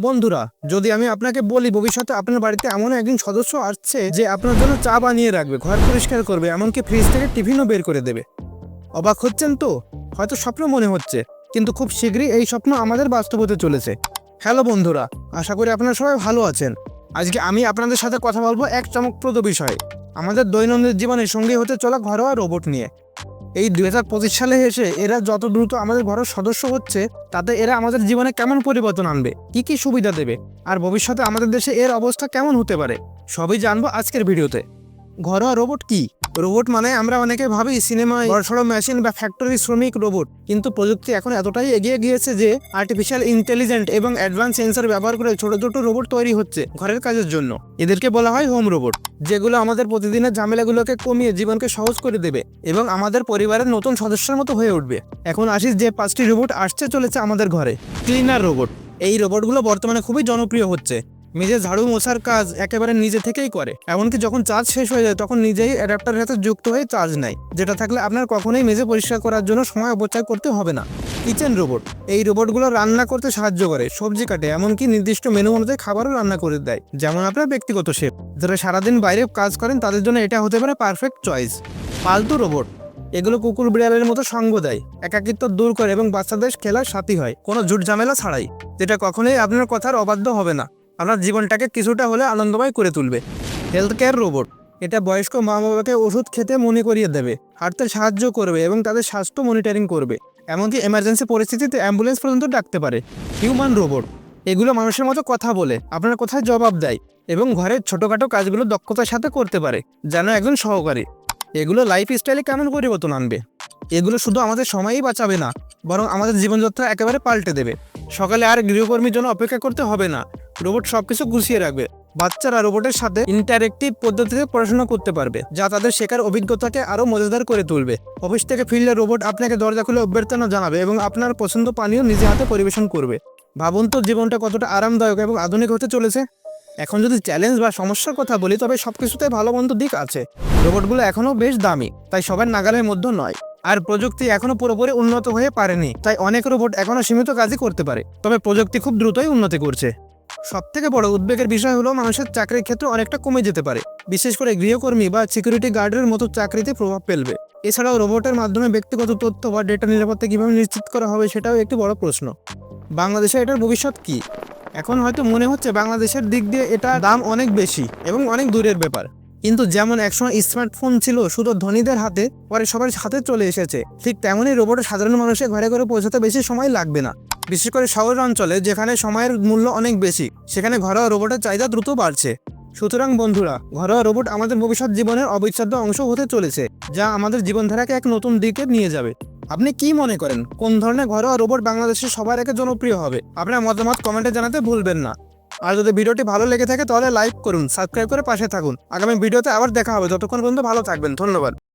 বন্ধুরা, যদি আমি আপনাকে বলি, ভবিষ্যতে আপনার বাড়িতে এমন একজন সদস্য আসছে যে আপনার জন্য চা বানিয়ে রাখবে, ঘর পরিষ্কার করবে, এমনকি ফ্রিজ থেকে টিফিনও বের করে দেবে। অবাক হচ্ছেন তো? হয়তো স্বপ্ন মনে হচ্ছে, কিন্তু খুব শীঘ্রই এই স্বপ্ন আমাদের বাস্তব হতে চলেছে। হ্যালো বন্ধুরা, আশা করি আপনারা সবাই ভালো আছেন। আজকে আমি আপনাদের সাথে কথা বলব এক চমকপ্রদ বিষয়ে। আমাদের দৈনন্দিন জীবনের সঙ্গী হতে চলা ঘরোয়া রোবট নিয়ে। এই দুই হাজার পঁচিশ সালে এসে এরা যত দ্রুত আমাদের ঘরের সদস্য হচ্ছে, তাতে এরা আমাদের জীবনে কেমন পরিবর্তন আনবে? কি কি সুবিধা দেবে? আর ভবিষ্যতে আমাদের দেশে এর অবস্থা কেমন হতে পারে? সবই জানব আজকের ভিডিওতে। ঘরোয়া রোবট কি? রোবট মানে আমরা অনেকে ভাবি সিনেমায় বড়সড় মেশিন বা ফ্যাক্টরি শ্রমিক রোবট কিন্তু প্রযুক্তি এখন এতটাই এগিয়ে গিয়েছে যে আর্টিফিশিয়াল ইন্টেলিজেন্ট এবং অ্যাডভান্স সেন্সর ব্যবহার করে ছোট ছোট রোবট তৈরি হচ্ছে ঘরের কাজের জন্য। এদেরকে বলা হয় হোম রোবট যেগুলো আমাদের প্রতিদিনের ঝামেলাগুলোকে কমিয়ে জীবনকে সহজ করে দেবে এবং আমাদের পরিবারের নতুন সদস্যের মতো হয়ে উঠবে। এখন আসিস যে পাঁচটি রোবট আসছে চলেছে আমাদের ঘরে। ক্লিনার রোবট এই রোবটগুলো বর্তমানে খুবই জনপ্রিয় হচ্ছে। মেঝে ঝাড়ু মোছার কাজ একেবারে নিজে থেকেই করে। এমনকি যখন চার্জ শেষ হয়ে যায়, তখন নিজেই অ্যাডাপ্টারের সাথে যুক্ত হয়ে চার্জ নেয়। যেটা থাকলে আপনার কখনোই মেঝে পরিষ্কার করার জন্য সময় অপচয় করতে হবে না। কিচেন রোবট এই রোবটগুলো রান্না করতে সাহায্য করে, সবজি কাটে, এমনকি নির্দিষ্ট মেনু অনুযায়ী খাবারও রান্না করে দেয়। যেমন আপনার ব্যক্তিগত শেফ যারা সারাদিন বাইরে কাজ করেন, তাদের জন্য এটা হতে পারে পারফেক্ট চয়েস পালতু রোবট এগুলো কুকুর বিড়ালের মতো সঙ্গ দেয়, একাকিত্ব দূর করে এবং বাচ্চাদের খেলার সাথী হয়। কোনো ঝুট ঝামেলা ছাড়াই, যেটা কখনোই আপনার কথার অবাধ্য হবে না। আপনার জীবনটাকে কিছুটা হলে আনন্দময় করে তুলবে। হেলথ কেয়ার রোবট এটা বয়স্ক মা বাবাকে ওষুধ খেতে মনে করিয়ে দেবে, হাঁটতে সাহায্য করবে এবং তাদের স্বাস্থ্য মনিটরিং করবে, এমনকি এমার্জেন্সি পরিস্থিতিতে অ্যাম্বুলেন্স পর্যন্ত ডাকতে পারে। হিউম্যান রোবট এগুলো মানুষের মতো কথা বলে, আপনার কথায় জবাব দেয় এবং ঘরের ছোটোখাটো কাজগুলো দক্ষতার সাথে করতে পারে, যেন একজন সহকারী। এগুলো লাইফ স্টাইলে কেমন পরিবর্তন আনবে? এগুলো শুধু আমাদের সময়ই বাঁচাবে না, বরং আমাদের জীবনযাত্রা একেবারে পাল্টে দেবে। সকালে আর গৃহকর্মীর জন্য অপেক্ষা করতে হবে না রোবট সবকিছু গুছিয়ে রাখবে। বাচ্চারা রোবটের সাথে ইন্টারেক্টিভ পদ্ধতিতে পড়াশোনা করতে পারবে, যা তাদের শেখার অভিজ্ঞতাকে আরও মজাদার করে তুলবে। অফিস থেকে ফিরলে রোবট আপনাকে দরজা খুলে অভ্যর্থনা জানাবে এবং আপনার পছন্দ পানীয় নিজে হাতে পরিবেশন করবে। ভাবুন তো জীবনটা কতটা আরামদায়ক এবং আধুনিক হতে চলেছে? এখন যদি চ্যালেঞ্জ বা সমস্যার কথা বলি, তবে সব সবকিছুতে ভালো মন্দ দিক আছে। রোবটগুলো এখনও বেশ দামি, তাই সবার নাগালের মধ্যে নয়। আর প্রযুক্তি এখনও পুরোপুরি উন্নত হয়ে পারেনি, তাই অনেক রোবট এখনও সীমিত কাজই করতে পারে। তবে প্রযুক্তি খুব দ্রুতই উন্নতি করছে। সব থেকে বড় উদ্বেগের বিষয় হলো মানুষের চাকরির ক্ষেত্রে অনেকটা কমে যেতে পারে। বিশেষ করে গৃহকর্মী বা সিকিউরিটি গার্ডের মতো চাকরিতে প্রভাব ফেলবে। এছাড়াও রোবটের মাধ্যমে ব্যক্তিগত তথ্য বা ডেটা নিরাপত্তা কীভাবে নিশ্চিত করা হবে সেটাও একটি বড় প্রশ্ন। বাংলাদেশে এটার ভবিষ্যৎ কি? এখন হয়তো মনে হচ্ছে বাংলাদেশের দিক দিয়ে এটা দাম অনেক বেশি এবং অনেক দূরের ব্যাপার। কিন্তু যেমন একসময় স্মার্টফোন ছিল, শুধু ধনীদের হাতে, পরে সবার হাতে চলে এসেছে। ঠিক তেমনই রোবটে সাধারণ মানুষের ঘরে ঘরে পৌঁছাতে বেশি সময় লাগবে না। বিশেষ করে শহর অঞ্চলে যেখানে সময়ের মূল্য অনেক বেশি, সেখানে ঘরোয়া রোবটের চাহিদা দ্রুত বাড়ছে। সুতরাং বন্ধুরা, ঘরোয়া রোবট আমাদের ভবিষ্যৎ জীবনের অবিচ্ছেদ্য অংশ হতে চলেছে, যা আমাদের জীবনধারাকে এক নতুন দিকে নিয়ে যাবে। আপনি কি মনে করেন, কোন ধরনের ঘরোয়া রোবট বাংলাদেশে সবার আগে জনপ্রিয় হবে? আপনার মতামত কমেন্টে জানাতে ভুলবেন না। আর যদি ভিডিওটি ভালো লেগে থাকে, তাহলে লাইক করুন, সাবস্ক্রাইব করে পাশে থাকুন। আগামী ভিডিওতে আবার দেখা হবে, ততক্ষণ পর্যন্ত ভালো থাকবেন, ধন্যবাদ।